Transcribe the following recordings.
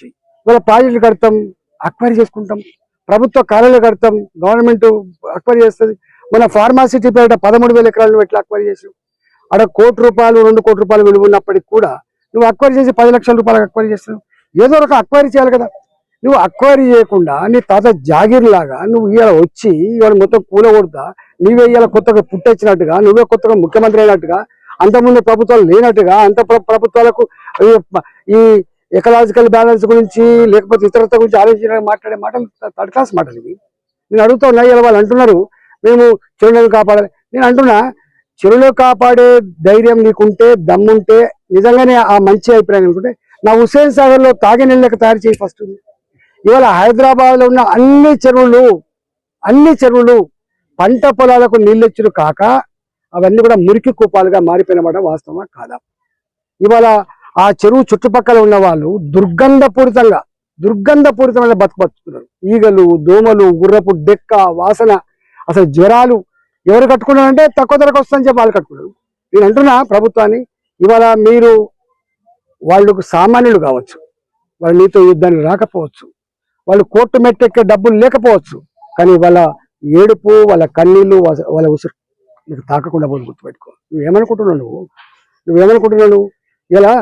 చెయ్యి ఇవాళ ప్రాజెక్టులు కడతాం అక్వైరీ చేసుకుంటాం ప్రభుత్వ కార్యాలయాలు కడతాం గవర్నమెంట్ అక్వైరీ చేస్తుంది. మన ఫార్మాసిటీ పేరిట పదమూడు వేల ఎకరాలను ఎట్లా అక్వైరీ చేసాం అక్కడ కోటి రూపాయలు రెండు కోటి రూపాయలు విలువ ఉన్నప్పటికీ కూడా నువ్వు అక్వైరీ చేసి పది లక్షల రూపాయలకు అక్వైరీ చేస్తున్నావు. ఏదో ఒక అక్వైరీ చేయాలి కదా. నువ్వు అక్వైరీ చేయకుండా నీ తాత జాగీర్ లాగా నువ్వు ఇవాళ వచ్చి ఇవాళ మొత్తం కూలగొడతా నీవే ఇవాళ కొత్తగా పుట్టొచ్చినట్టుగా నువ్వే కొత్తగా ముఖ్యమంత్రి అయినట్టుగా అంతకుముందు ప్రభుత్వాలు లేనట్టుగా అంత ప్రభుత్వాలకు ఈ ఎకలాజికల్ బ్యాలెన్స్ గురించి లేకపోతే ఇతరత గురించి ఆలోచించడానికి మాట్లాడే మాటలు థర్డ్ క్లాస్ మాటలు ఇవి. నేను అడుగుతా ఉన్నా వాళ్ళు అంటున్నారు. మేము చెరువులను కాపాడాలి. నేను అంటున్నా చెరువులు కాపాడే ధైర్యం నీకుంటే దమ్ముంటే నిజంగానే ఆ మంచి అభిప్రాయం అనుకుంటే నా హుసేన్ సాగర్లో తాగే నీళ్ళకి తయారు చేయి ఫస్ట్. ఇవాళ హైదరాబాద్లో ఉన్న అన్ని చెరువులు అన్ని చెరువులు పంట పొలాలకు నీళ్ళిచ్చులు కాక అవన్నీ కూడా మురికి కూపాలుగా మారిపోయినమాట వాస్తవమా? కాదా? ఇవాళ ఆ చెరువు చుట్టుపక్కల ఉన్న వాళ్ళు దుర్గంధపూరితంగా దుర్గంధపూరితమైన బతుకు బతుకుతున్నారు. ఈగలు దోమలు గుర్రపు డెక్క వాసన అసలు జ్వరాలు ఎవరు కట్టుకున్నారంటే తక్కువ ధరకు వస్తుందని చెప్పి వాళ్ళు కట్టుకున్నారు. నేను అంటున్నా ప్రభుత్వాన్ని ఇవాళ మీరు వాళ్ళకు సామాన్యులు కావచ్చు వాళ్ళు నీతో యుద్ధానికి రాకపోవచ్చు వాళ్ళు కోర్టు మెట్టెక్కే డబ్బులు లేకపోవచ్చు కానీ వాళ్ళ ఏడుపు వాళ్ళ కన్నీళ్ళు వాళ్ళ- వాళ్ళ ఉసురు నీకు తాకకుండా పోదు గుర్తుపెట్టుకో. నువ్వేమనుకుంటున్నావు నువ్వు? నువ్వేమనుకుంటున్నావు నువ్వు? ఇలా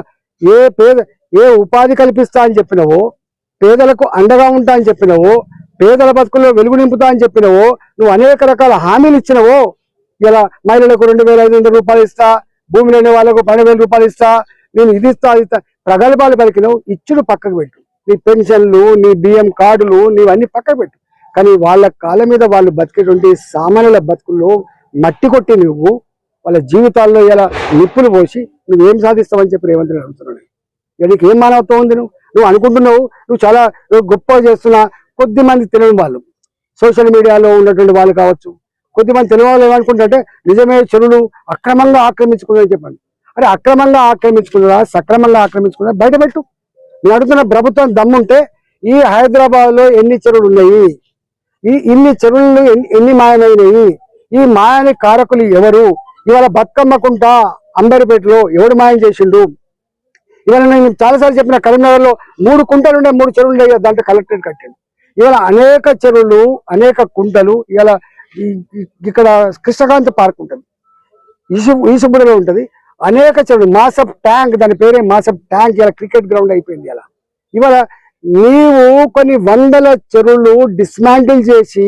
ఏ పేద ఏ ఉపాధి కల్పిస్తా అని చెప్పినవో పేదలకు అండగా ఉంటా అని చెప్పినవో పేదల బతుకుల్లో వెలుగు నింపుతా అని చెప్పినవో నువ్వు అనేక రకాల హామీలు ఇచ్చినవో ఇలా మహిళలకు రెండు వేల ఐదు వందల రూపాయలు ఇస్తా భూమి లేని వాళ్ళకు పన్నెండు వేల రూపాయలు ఇస్తా నేను ఇది ఇస్తా అది ఇస్తా ప్రగల్భాలు పలికినవు ఇచ్చుడు పక్కకు పెట్టు. నీ పెన్షన్లు నీ బియ్యం కార్డులు నీవన్నీ పక్కకు పెట్టు. కానీ వాళ్ళ కాళ్ళ మీద వాళ్ళు బతికేటువంటి సామాన్యుల బతుకుల్లో మట్టి కొట్టి నువ్వు వాళ్ళ జీవితాల్లో ఇలా నిప్పులు పోసి నువ్వేం సాధిస్తావని చెప్పి రేవంత్ రెడ్డి అడుగుతున్నాను ఇక నీకు ఏం మానవత్వం ఉంది నువ్వు? నువ్వు అనుకుంటున్నావు నువ్వు చాలా గొప్పగా గొప్ప చేస్తున్నా కొద్ది మంది తెలియని వాళ్ళు సోషల్ మీడియాలో ఉన్నటువంటి వాళ్ళు కావచ్చు. కొద్దిమంది తెలియని వాళ్ళు ఏమనుకుంటుంటే నిజమే చెరువులు అక్రమంగా ఆక్రమించుకున్నారని చెప్పండి. అరే అక్రమంగా ఆక్రమించుకున్నారా? సక్రమంగా ఆక్రమించుకున్నారా? బయట పెట్టు. నేను అడుగుతున్న ప్రభుత్వం దమ్ముంటే ఈ హైదరాబాద్లో ఎన్ని చెరువులు ఉన్నాయి? ఈ ఇన్ని చెరువులు ఎన్ని- ఎన్ని మాయమైనవి? ఈ మాయని కారకులు ఎవరు? ఇవాళ బతుకమ్మకుంటా అంబేర్పేటలో ఎవడు మాయం చేసిండు? ఇవాళ నేను చాలాసార్లు చెప్పిన కరీంనగర్లో మూడు కుంటలు ఉండే మూడు చెరువులు ఉండే దాంట్లో కలెక్టరేట్ కట్టాడు. ఇవాళ అనేక చెరువులు అనేక కుంటలు ఇవాళ ఇక్కడ కృష్ణకాంత్ పార్క్ ఉంటుంది. ఈసు ఈసుబుడలో ఉంటుంది. అనేక చెరువులు మాసప్ ట్యాంక్ దాని పేరే మాసప్ ట్యాంక్ ఇలా క్రికెట్ గ్రౌండ్ అయిపోయింది ఇలా ఇవాళ నీవు కొన్ని వందల చెరువులు డిస్మాంటిల్ చేసి